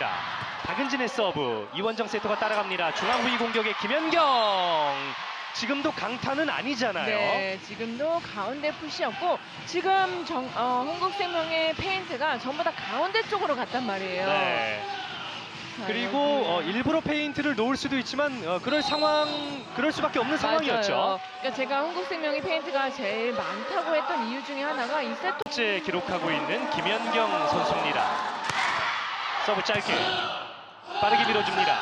갑니다. 박은진의 서브 이원정 세터가 따라갑니다. 중앙 후위 공격의 김연경 지금도 강타는 아니잖아요. 네, 지금도 가운데 푸시였고 지금 정, 어, 홍국생명의 페인트가 전부 다 가운데 쪽으로 갔단 말이에요. 네. 자, 그리고. 어, 일부러 페인트를 놓을 수도 있지만 어, 그럴 상황 그럴 수밖에 없는 상황이었죠. 맞아요. 그러니까 제가 홍국생명의 페인트가 제일 많다고 했던 이유 중에 하나가 이 세트 번째 기록하고 있는 김연경 선수입니다. 서브 짧게 빠르게 밀어줍니다.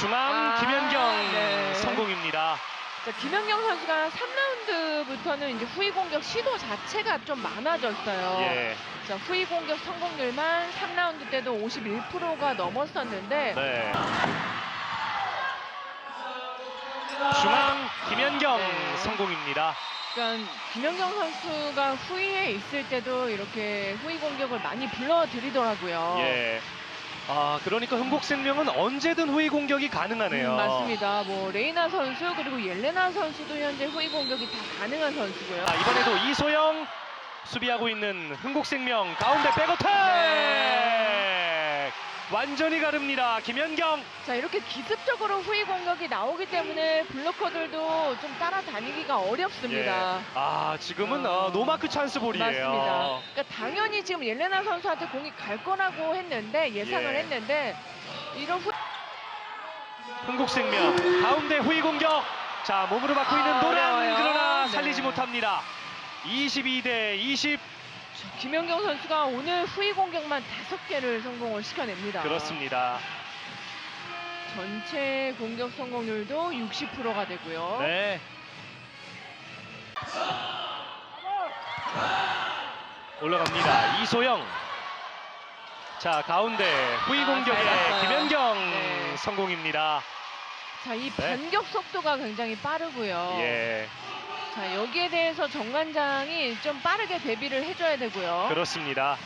중앙 아, 김연경 네. 성공입니다. 자, 김연경 선수가 3라운드부터는 이제 후위 공격 시도 자체가 좀 많아졌어요. 예, 자, 후위 공격 성공률만 3라운드 때도 51%가 넘었었는데 네. 중앙 김연경 네. 성공입니다. 그러니까 김연경 선수가 후위에 있을 때도 이렇게 후위 공격을 많이 불러들이더라고요. 예. 아 그러니까 흥국생명은 언제든 후위 공격이 가능하네요. 음, 맞습니다. 뭐 레이나 선수 그리고 옐레나 선수도 현재 후위 공격이 다 가능한 선수고요. 아, 이번에도 이소영 수비하고 있는 흥국생명 가운데 백어택 네. 완전히 가릅니다 김연경 자 이렇게 기습적으로 후위 공격이 나오기 때문에 블로커들도 좀 따라다니기가 어렵습니다. 예. 아 지금은 어. 어, 노마크 찬스 볼이에요 맞습니다. 그러니까 당연히 지금 옐레나 선수한테 공이 갈 거라고 했는데 예상을 예. 했는데 이런 후 흥국생명 가운데 후위 공격 자 몸으로 받고 아, 있는 노란 어려워요. 그러나 네. 살리지 못합니다 22 대 20 김연경 선수가 오늘 후위 공격만 다섯 개를 성공을 시켜냅니다. 그렇습니다 전체 공격 성공률도 60%가 되고요. 네 올라갑니다 이소영 자 가운데 후위 아, 공격에. 김연경 네. 성공입니다 자, 이 네. 반격 속도가 굉장히 빠르고요. 예 자, 여기에 대해서 정관장이 좀 빠르게 대비를 해줘야 되고요. 그렇습니다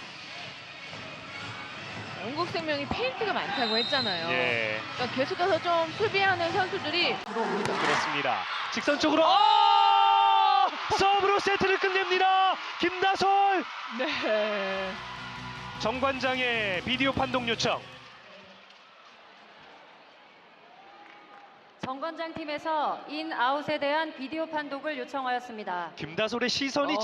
영국생명이 페인트가 많다고 했잖아요. 예 그러니까 계속해서 좀 수비하는 선수들이 들어옵니다. 그렇습니다 직선 쪽으로 어! 서브로 세트를 끝냅니다 김다솔 네. 정관장의 비디오 판독 요청 정관장 팀에서 인 아웃에 대한 비디오 판독을 요청하였습니다. 김다솔의 시선이 어.